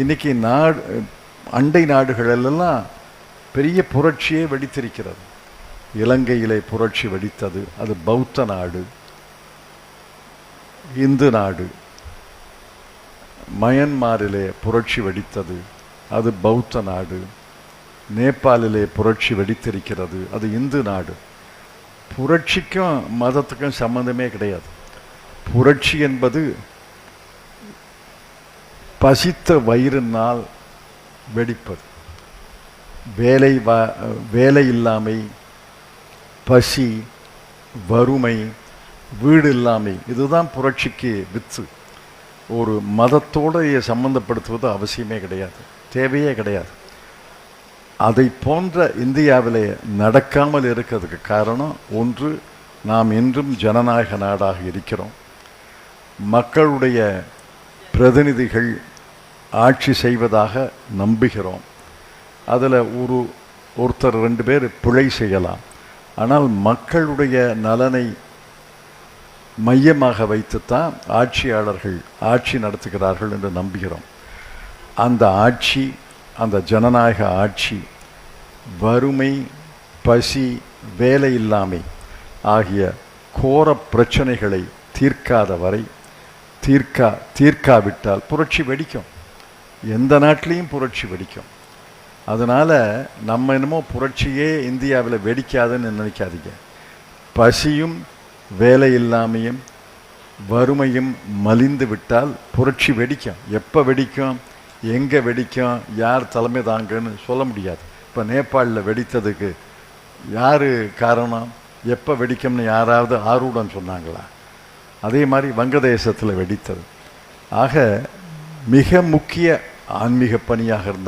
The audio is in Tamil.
இன்னைக்கு நாடு அண்டை நாடுகளெல்லாம் பெரிய புரட்சியே வெடித்திருக்கிறது. இலங்கையிலே புரட்சி வெடித்தது. அது பௌத்த நாடு இந்து நாடு. மயன்மாரிலே புரட்சி வெடித்தது. அது பௌத்த நாடு. நேபாளிலே புரட்சி வெடித்திருக்கிறது. அது இந்து நாடு. புரட்சிக்கும் மதத்துக்கும் சம்மந்தமே கிடையாது. புரட்சி என்பது பசித்த வயிறினால் வெடிப்பது. வேலை வ வேலை இல்லாமை பசி வறுமை வீடு இல்லாமை இதுதான் புரட்சிக்கு வித்து. ஒரு மதத்தோடு சம்மந்தப்படுத்துவது சம்பந்தப்படுத்துவது அவசியமே கிடையாது. தேவையே கிடையாது. அதை போன்ற இந்தியாவிலே நடக்காமல் இருக்கிறதுக்கு காரணம் ஒன்று நாம் இன்றும் ஜனநாயக நாடாக இருக்கிறோம். மக்களுடைய பிரதிநிதிகள் ஆட்சி செய்வதாக நம்புகிறோம். அதில் ஒரு ஒருத்தர் ரெண்டு பேர் பிழை செய்யலாம். ஆனால் மக்களுடைய நலனை மையமாக வைத்துத்தான் ஆட்சியாளர்கள் ஆட்சி நடத்துகிறார்கள் என்று நம்புகிறோம். அந்த ஆட்சி அந்த ஜனநாயக ஆட்சி வறுமை பசி வேலை இல்லாமை ஆகிய கோர பிரச்சனைகளை தீர்க்காத வரை தீர்க்கா தீர்க்காவிட்டால் புரட்சி வெடிக்கும். எந்த நாட்டிலையும் புரட்சி வெடிக்கும். அதனால் நம்ம என்னமோ புரட்சியே இந்தியாவில் வெடிக்காதுன்னு நினைக்காதீங்க. பசியும் வேலை இல்லாமையும் வறுமையும் மலிந்து விட்டால் புரட்சி வெடிக்கும். எப்போ வெடிக்கும்? எங்கே வெடிக்கும்? யார் தலைமை தாங்கன்னு சொல்ல முடியாது. இப்போ நேபாளில் வெடித்ததுக்கு யார் காரணம்? எப்போ வெடிக்கும்னு யாராவது ஆர்வடம் சொன்னாங்களா? அதே மாதிரி வங்கதேசத்தில் வெடித்தது. ஆக மிக முக்கிய ஆன்மீக பணியாக இருந்தால்